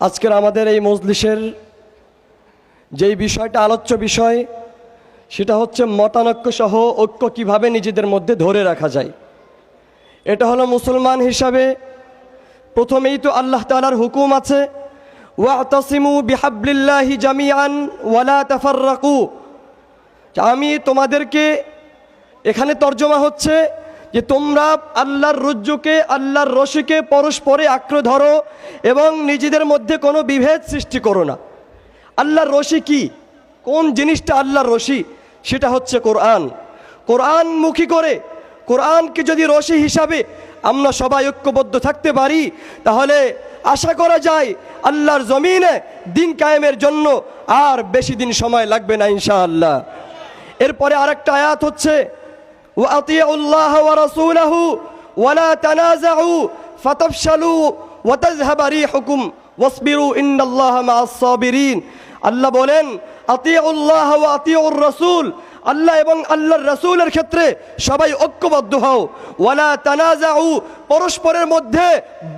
আজকের আমাদের এই মজলিসের যেই বিষয়টা আলোচ্য বিষয়, সেটা হচ্ছে মতানৈক্য সহ ঐক্য কীভাবে নিজেদের মধ্যে ধরে রাখা যায়। এটা হলো মুসলমান হিসাবে প্রথমেই তো আল্লাহ তালার হুকুম আছে, ওয়াতাসিমু বিহাবলিল্লাহি জামিয়ান ওয়ালা তাফাররাকু। আমি তোমাদেরকে এখানে তর্জমা হচ্ছে যে তোমরা আল্লাহর রজ্জুকে, আল্লাহর রশিকে পরস্পরে আঁকড়ে ধরো এবং নিজেদের মধ্যে কোনো বিভেদ সৃষ্টি করো না। আল্লাহর রশি কি? কোন জিনিসটা আল্লাহর রশি? সেটা হচ্ছে কোরআন। কোরআন মুখী করে, কোরআনকে যদি রশি হিসাবে আমরা সবাই ঐক্যবদ্ধ থাকতে পারি, তাহলে আশা করা যায় আল্লাহর জমিনে দিন কায়েমের জন্য আর বেশি দিন সময় লাগবে না ইনশাআল্লাহ। এরপরে আরেকটা আয়াত হচ্ছে وأطيعوا الله ورسوله ولا تنازعوا فتفشلوا وتذهب ريحكم واصبروا إن الله مع الصابرين আল্লাহ বলেন আতিউল্লাহ ওয়া আতিউর রাসূল আল্লাহ এবং আল্লাহর রাসূলের ক্ষেত্রে সবাই ঐক্যবদ্ধ হও ওয়ালা তানাজাউ পরস্পরের মধ্যে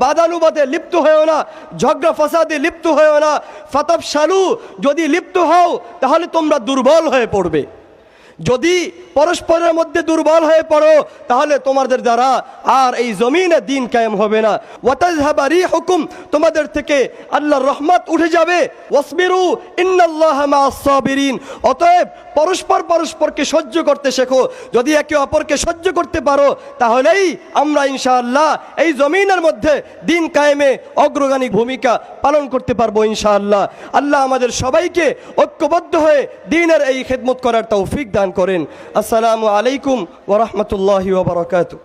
বাদানুবাদে লিপ্ত হয়েও না ঝগড়া ফাসাদে লিপ্ত হয়েও না ফাতাব শালু যদি লিপ্ত হও তাহলে তোমরা দুর্বল হয়ে পড়বে যদি পরস্পরের মধ্যে দুর্বল হয়ে পড়ো, তাহলে তোমাদের দ্বারা আর এই জমিনে দিন কায়েম হবে না। ওয়াতাজহাবারি হুকুম তোমাদের থেকে আল্লাহর রহমত উঠে যাবে। ওয়াসবিরু ইন্নাল্লাহ মা'আস সাবিরিন, অতএব পরস্পর পরস্পরকে সহ্য করতে শেখো। যদি একে অপরকে সহ্য করতে পারো, তাহলেই আমরা ইনশাআল্লাহ এই জমিনের মধ্যে দিন কায়েমে অগ্রগামী ভূমিকা পালন করতে পারব ইনশাআল্লাহ। আল্লাহ আমাদের সবাইকে ঐক্যবদ্ধ হয়ে দিনের এই খেদমত করার তৌফিক দান করেন। আসসালামু আলাইকুম ওরহমতুল্লাহ ওবরাকাতু